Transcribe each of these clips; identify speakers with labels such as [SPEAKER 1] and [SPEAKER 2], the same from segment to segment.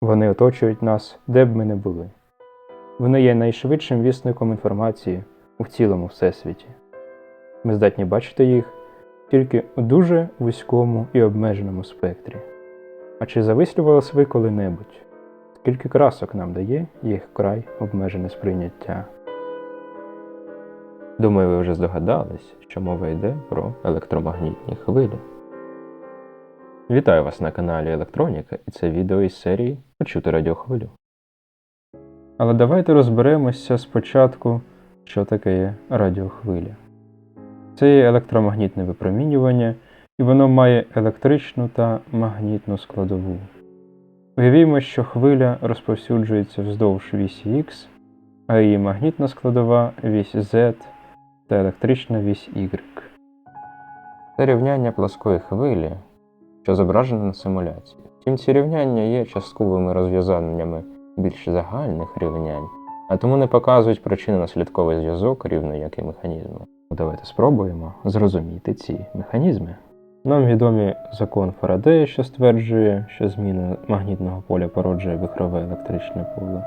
[SPEAKER 1] Вони оточують нас, де б ми не були. Вони є найшвидшим вісником інформації у цілому всесвіті. Ми здатні бачити їх тільки у дуже вузькому і обмеженому спектрі. А чи завислювались ви коли-небудь? Скільки красок нам дає їх край обмежене сприйняття? Думаю, ви вже здогадались, що мова йде про електромагнітні хвилі. Вітаю вас на каналі Електроніка і це відео із серії Почути радіохвилю. Але давайте розберемося спочатку, що таке радіохвиля. Це є електромагнітне випромінювання, і воно має електричну та магнітну складову. Уявімо, що хвиля розповсюджується вздовж вісі X, а її магнітна складова вісь Z та електрична вісь Y. Це рівняння плоскої хвилі, що зображено на симуляції. Втім, ці рівняння є частковими розв'язаннями більш загальних рівнянь, а тому не показують причинно-наслідковий зв'язок, рівно як і механізми. Давайте спробуємо зрозуміти ці механізми. Нам відомі закон Фарадея, що стверджує, що зміна магнітного поля породжує вихрове електричне поле,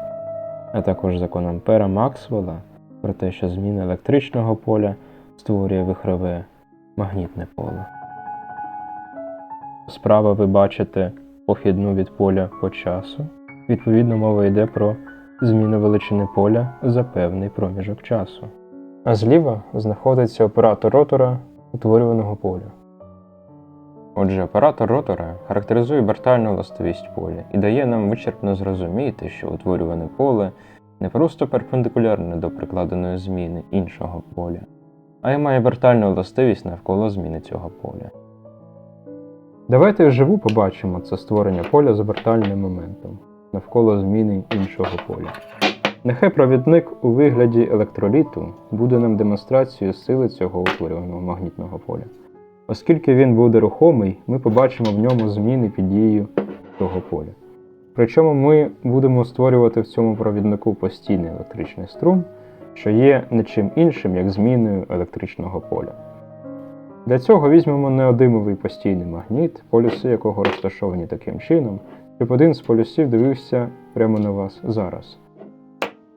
[SPEAKER 1] а також закон Ампера Максвелла про те, що зміна електричного поля створює вихрове магнітне поле. Справа ви бачите похідну від поля по часу. Відповідно, мова йде про зміну величини поля за певний проміжок часу. А зліва знаходиться оператор ротора утворюваного поля. Отже, оператор ротора характеризує бертальну властивість поля і дає нам вичерпно зрозуміти, що утворюване поле не просто перпендикулярне до прикладеної зміни іншого поля, а й має вертальну властивість навколо зміни цього поля. Давайте вживу побачимо це створення поля з вертальним моментом навколо зміни іншого поля. Нехай провідник у вигляді електроліту буде нам демонстрацією сили цього утворюваного магнітного поля. Оскільки він буде рухомий, ми побачимо в ньому зміни під дією цього поля. Причому ми будемо створювати в цьому провіднику постійний електричний струм, що є не чим іншим, як зміною електричного поля. Для цього візьмемо неодимовий постійний магніт, полюси якого розташовані таким чином, щоб один з полюсів дивився прямо на вас зараз,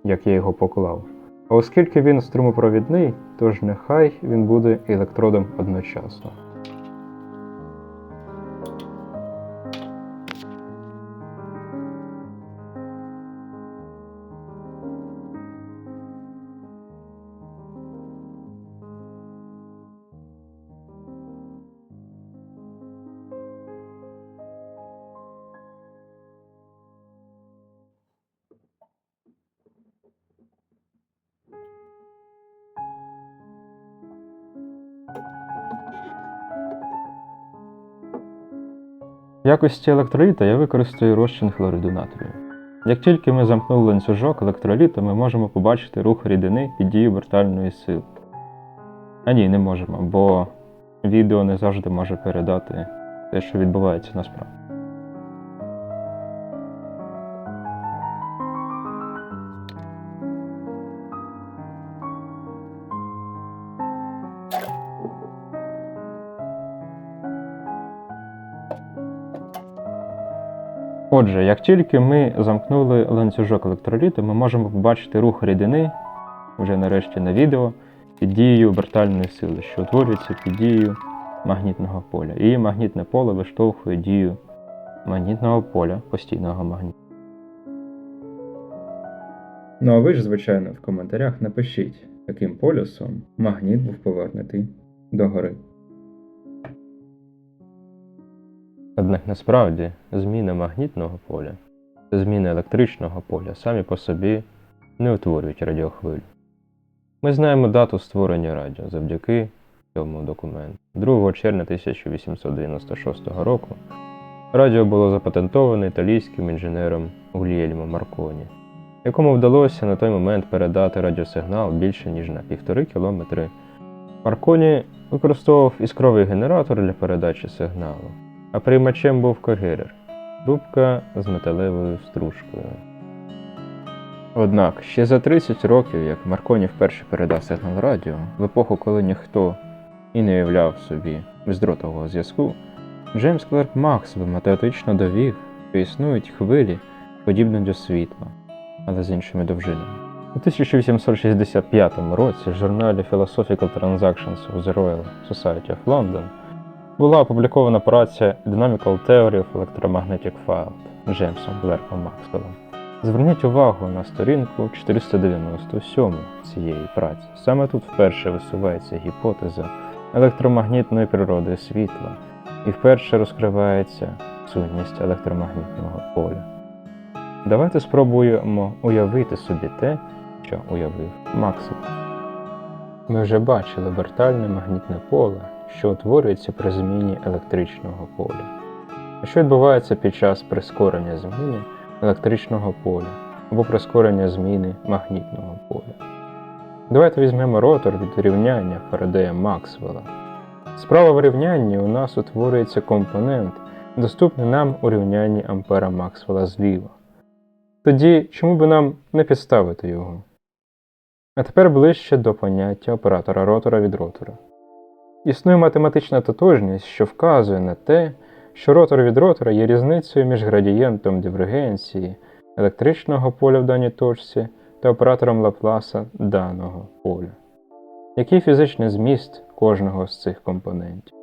[SPEAKER 1] як я його поклав. А оскільки він струмопровідний, тож нехай він буде електродом одночасно. В якості електроліта я використаю розчин хлориду натрію. Як тільки ми замкнули ланцюжок електроліта, ми можемо побачити рух рідини під дією вертальної сили. А ні, не можемо, бо відео не завжди може передати те, що відбувається насправді. Отже, як тільки ми замкнули ланцюжок електроліту, ми можемо побачити рух рідини, вже нарешті на відео, під дією обертальної сили, що утворюється під дією магнітного поля. І магнітне поле виштовхує дію магнітного поля постійного магніту. Ну а ви ж, звичайно, в коментарях напишіть, яким полюсом магніт був повернутий догори. Однак насправді зміна магнітного поля та зміна електричного поля самі по собі не утворюють радіохвилю. Ми знаємо дату створення радіо завдяки цьому документу. 2 червня 1896 року радіо було запатентоване італійським інженером Гульєльмо Марконі, якому вдалося на той момент передати радіосигнал більше ніж на півтори кілометри. Марконі використовував іскровий генератор для передачі сигналу а приймачем був когерер трубка з металевою стружкою. Однак ще за 30 років, як Марконі вперше передав сигнал радіо, в епоху, коли ніхто і не уявляв собі бездротового зв'язку, Джеймс Клерк Максвелл математично довів, що існують хвилі, подібне до світла, але з іншими довжинами. У 1865 році в журналі Philosophical Transactions of the Royal Society of London була опублікована праця Dynamical Theory of Electromagnetic Field Джеймсом Блерком Максвеллом. Зверніть увагу на сторінку 497 цієї праці. Саме тут вперше висувається гіпотеза електромагнітної природи світла і вперше розкривається сутність електромагнітного поля. Давайте спробуємо уявити собі те, що уявив Максвелл. Ми вже бачили вертальне магнітне поле, що утворюється при зміні електричного поля. А що відбувається під час прискорення зміни електричного поля або прискорення зміни магнітного поля? Давайте візьмемо ротор від рівняння Фарадея Максвелла. Справа в рівнянні у нас утворюється компонент, доступний нам у рівнянні Ампера Максвелла зліва. Тоді чому би нам не підставити його? А тепер ближче до поняття оператора ротора від ротора. Існує математична тотожність, що вказує на те, що ротор від ротора є різницею між градієнтом дивергенції електричного поля в даній точці та оператором Лапласа даного поля. Який фізичний зміст кожного з цих компонентів?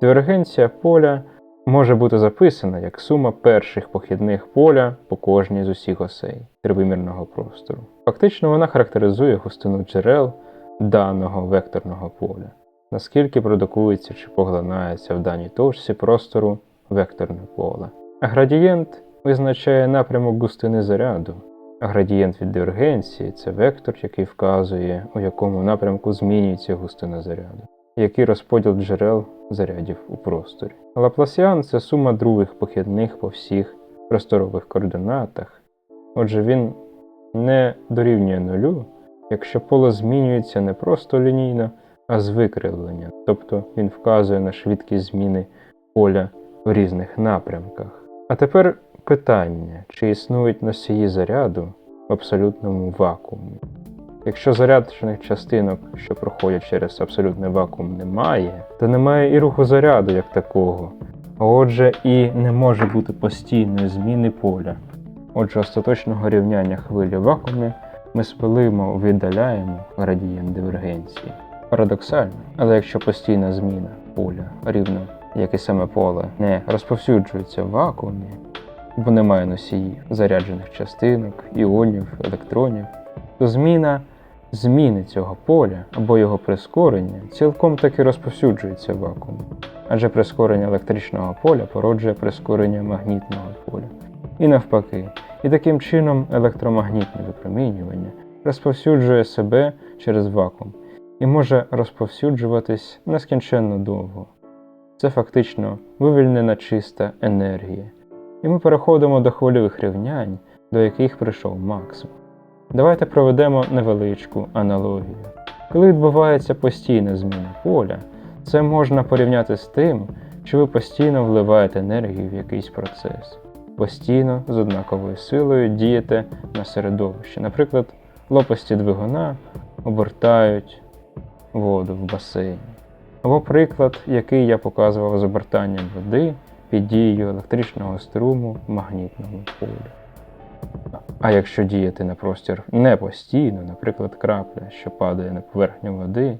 [SPEAKER 1] Дивергенція поля може бути записана як сума перших похідних поля по кожній з усіх осей тривимірного простору. Фактично вона характеризує густину джерел даного векторного поля, наскільки продукується чи поглинається в даній точці простору векторне поле. Градієнт визначає напрямок густини заряду, градієнт від дивергенції це вектор, який вказує, у якому напрямку змінюється густина заряду, який розподіл джерел зарядів у просторі. Лапласіан це сума других похідних по всіх просторових координатах. Отже, він не дорівнює нулю, якщо поле змінюється не просто лінійно, а з викривленням, тобто він вказує на швидкість зміни поля в різних напрямках. А тепер питання, чи існують носії заряду в абсолютному вакуумі. Якщо заряджених частинок, що проходять через абсолютний вакуум, немає, то немає і руху заряду як такого, а отже, і не може бути постійної зміни поля. Отже, остаточного рівняння хвилі в вакуумі ми спилимо, віддаляємо градієнт дивергенції. Парадоксально, але якщо постійна зміна поля рівно як і саме поле не розповсюджується в вакуумі, бо немає носіїв, заряджених частинок, іонів, електронів, то зміна зміни цього поля або його прискорення цілком таки розповсюджується в вакуумі, адже прискорення електричного поля породжує прискорення магнітного поля. І навпаки, і таким чином електромагнітне випромінювання розповсюджує себе через вакуум і може розповсюджуватись нескінченно довго. Це фактично вивільнена чиста енергія. І ми переходимо до хвильових рівнянь, до яких прийшов Максвелл. Давайте проведемо невеличку аналогію. Коли відбувається постійна зміна поля, це можна порівняти з тим, що ви постійно вливаєте енергію в якийсь процес, постійно з однаковою силою дієте на середовище. Наприклад, лопасті двигуна обертають воду в басейні. Або приклад, який я показував з обертанням води під дією електричного струму в магнітному полі. А якщо діяти на простір не постійно, наприклад, крапля, що падає на поверхню води,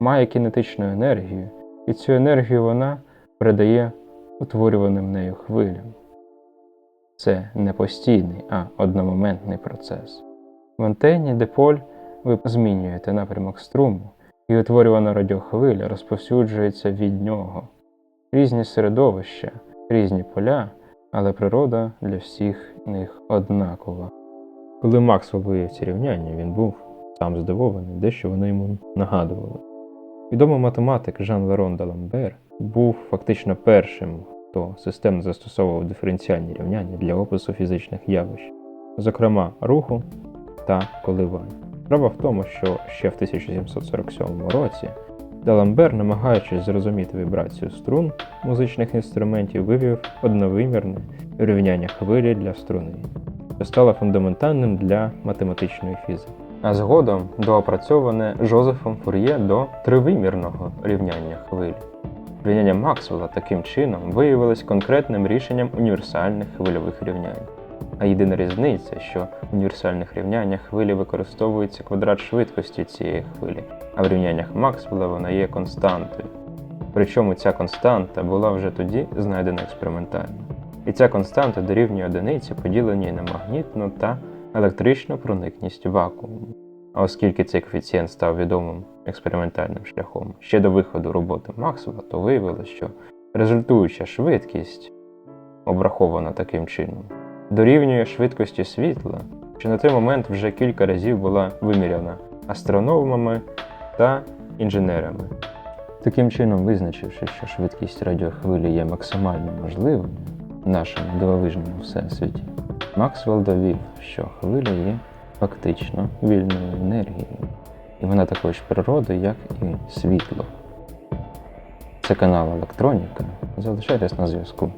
[SPEAKER 1] має кінетичну енергію, і цю енергію вона передає утворюваним нею хвилям. Це не постійний, а одномоментний процес. В антенні диполь ви змінюєте напрямок струму, і утворювана радіохвиля розповсюджується від нього. Різні середовища, різні поля, але природа для всіх них однакова. Коли Максвелл виявив ці рівняння, він був сам здивований, дещо вони йому нагадували. Відомий математик Жан Лерон Даламбер був фактично першим, хто системно застосовував диференціальні рівняння для опису фізичних явищ, зокрема руху та коливань. Справа в тому, що ще в 1747 році Даламбер, намагаючись зрозуміти вібрацію струн музичних інструментів, вивів одновимірне рівняння хвилі для струни, що стало фундаментальним для математичної фізики. А згодом доопрацьоване Жозефом Фур'є до тривимірного рівняння хвилі. Рівняння Максвелла таким чином виявилось конкретним рішенням універсальних хвильових рівнянь. А єдина різниця, що в універсальних рівняннях хвилі використовується квадрат швидкості цієї хвилі, а в рівняннях Максвелла вона є константою. Причому ця константа була вже тоді знайдена експериментально. І ця константа дорівнює одиниці, поділеній на магнітну та електричну проникність вакууму. А оскільки цей коефіцієнт став відомим експериментальним шляхом ще до виходу роботи Максвелла, то виявилося, що результуюча швидкість, обрахована таким чином, дорівнює швидкості світла, що на той момент вже кілька разів була виміряна астрономами та інженерами. Таким чином, визначивши, що швидкість радіохвилі є максимально можливою в нашому дивовижному всесвіті, Максвелл довів, що хвиля є фактично вільною енергією, і вона такої ж природи, як і світло. Це канал Електроніка. Залишайтесь на зв'язку.